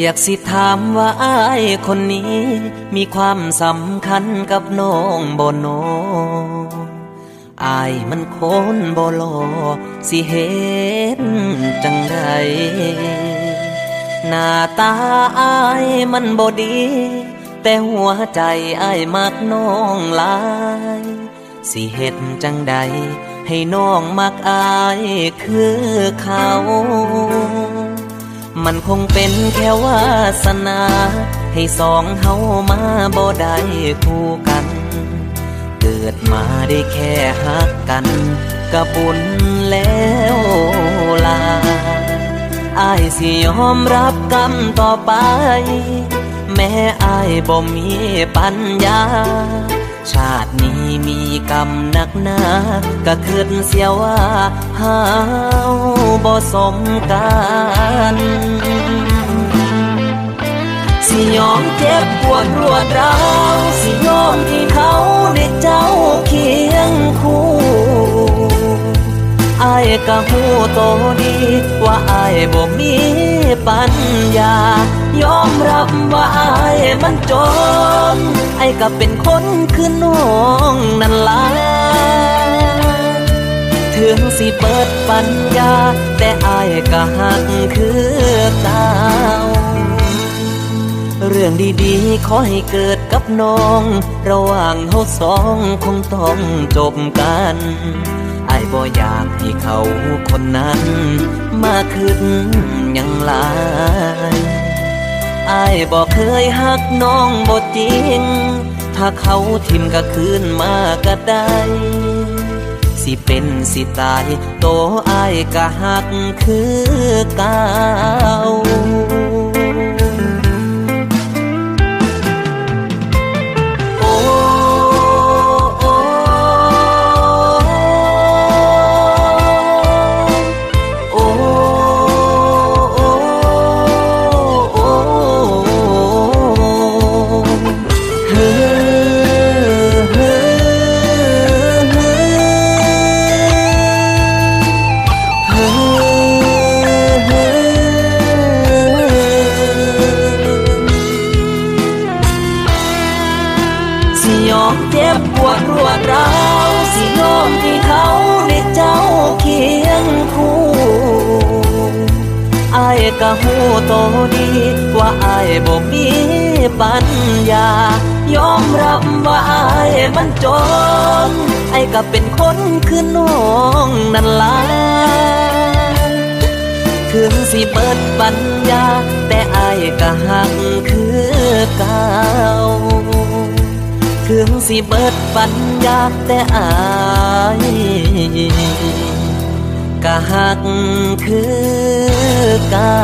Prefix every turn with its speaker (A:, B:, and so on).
A: อยากสิถามว่าอายคนนี้ มีความสำคัญกับน้องบ่โนอายมันคนบ่ลอสิเห็นจังใดหน้าตาอายมันบ่ดี แต่หัวใจอายมักน้องหลาย สิเฮ็ดจังใดให้น้องมักอายคือเขา มันคงเป็นแค่วาสนา ให้สองเฮามาบ่ได้คู่กัน เกิดมาได้แค่ฮักกันกะบุญแล้วลาอายสิยอมรับกรรมต่อไป แม้อายบ่มีปัญญา ชาตินี้มีกรรมหนักหนาก็คืดเสียว่าเฮาบ่สมกันสิยอมเจ็บปวดรวดร้าวสิยอมที่เขาได้เจ้าเคียงคู่อายก็หูโตดีว่าอายบ่มีปัญญายอมรับว่าอายมันจน อ้ก็เป็นคนคือน้องนั่นล่ะถึงสิเปิดปัญญา แต่อายก็หักคือเก่าเรื่องดีๆ ขอให้เกิดกับน้อง ระหว่างเฮาสองคงต้องจบกันไอ้บ่อยากให้เขาคนนั้น มาขึ้นยังหลาย อายบ่เคยหักน้องบ่จริง ถ้าเขาทิมก็คืนมาก็ได้ สิเป็นสิตายโตอายก็หักคือเก่า บปวดรวดร้าวสิยอมที่เขาได้เจ้าเคียงคู่อายก็หูโตดี ว่าอายบ่มีปัญญายอมรับว่าอายมันจนไอ้ก็เป็นคนคือน้องนั่นล่ะถึงสิเปิดปัญญา แต่อายก็หักคือเก่า ถึงสิเบิดปัญญาแต่อายกะหักคือเก่า